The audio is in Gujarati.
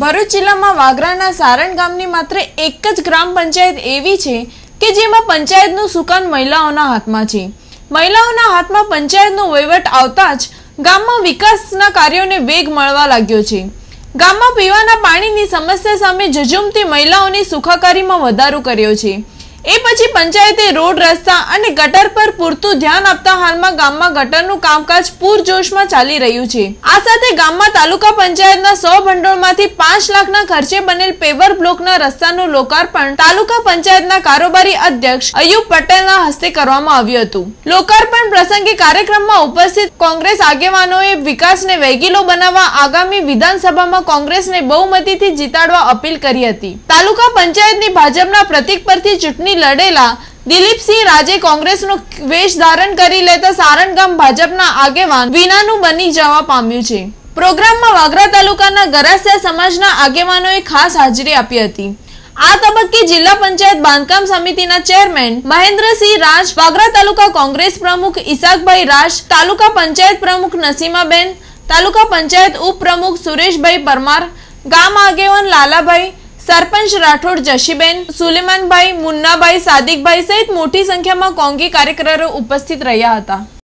ભરૂચ જિલ્લામાં વાગરાના સારણ ગામની માત્ર એક જ ગ્રામ પંચાયત એવી છે કે જેમાં પંચાયતનું સુકાન મહિલાઓના હાથમાં છે. મહિલાઓના હાથમાં પંચાયતનો વહીવટ આવતા જ ગામમાં વિકાસના કાર્યોને વેગ મળવા લાગ્યો છે. ગામમાં પીવાના પાણીની સમસ્યા સામે ઝઝુમતી મહિલાઓની સુખાકારીમાં વધારો કર્યો છે. એ પછી પંચાયતે રોડ, રસ્તા અને ગટર પર પૂરતું ધ્યાન આપતા હાલમાં ગામમાં ગટરનું કામકાજ પૂરજોશમાં ચાલી રહ્યું છે. આ સાથે ગામમાં તાલુકા પંચાયતના સો ભંડોળમાંથી પાંચ લાખના ખર્ચે બનેલ પેવર બ્લોકના રસ્તાનું લોકાર્પણ તાલુકા પંચાયતના કારોબારી અધ્યક્ષ અયુબ પટેલના હસ્તે કરવામાં આવ્યું હતું. લોકાર્પણ પ્રસંગે કાર્યક્રમમાં ઉપસ્થિત કોંગ્રેસ આગેવાનોએ વિકાસને વેગીલો બનાવવા આગામી વિધાનસભામાં કોંગ્રેસને બહુમતીથી જીતાડવા અપીલ કરી હતી. તાલુકા પંચાયતની ભાજપના પ્રતિક પરથી ચૂંટણી લડેલા દિલીપસિંહ રાજે કોંગ્રેસનો વેશ ધારણ કરી લેતા સારણ ગામ ભાજપના આગેવાન વિનાનું બની જવા પામ્યું છે. પ્રોગ્રામમાં વાગરા તાલુકાના ગરાસિયા સમાજના આગેવાનોએ ખાસ હાજરી આપી હતી. આ તબક્કે જિલ્લા પંચાયત બાંધકામ સમિતિના ચેરમેન મહેન્દ્રસિંહ રાજ, વાગરા તાલુકા કોંગ્રેસ પ્રમુખ ઈસાકભાઈ રાજ, તાલુકા પંચાયત પ્રમુખ નસીમાબેન, તાલુકા પંચાયત ઉપપ્રમુખ સુરેશભાઈ પરમાર, ગામ આગેવાન લાલાભાઈ સરપંચ રાઠોડ જશીબેન સુલેમાનભાઈ મુન્નાભાઈ સાદિકભાઈ સહિત મોટી સંખ્યામાં કોંગી કાર્યકરો ઉપસ્થિત રહ્યા હતા.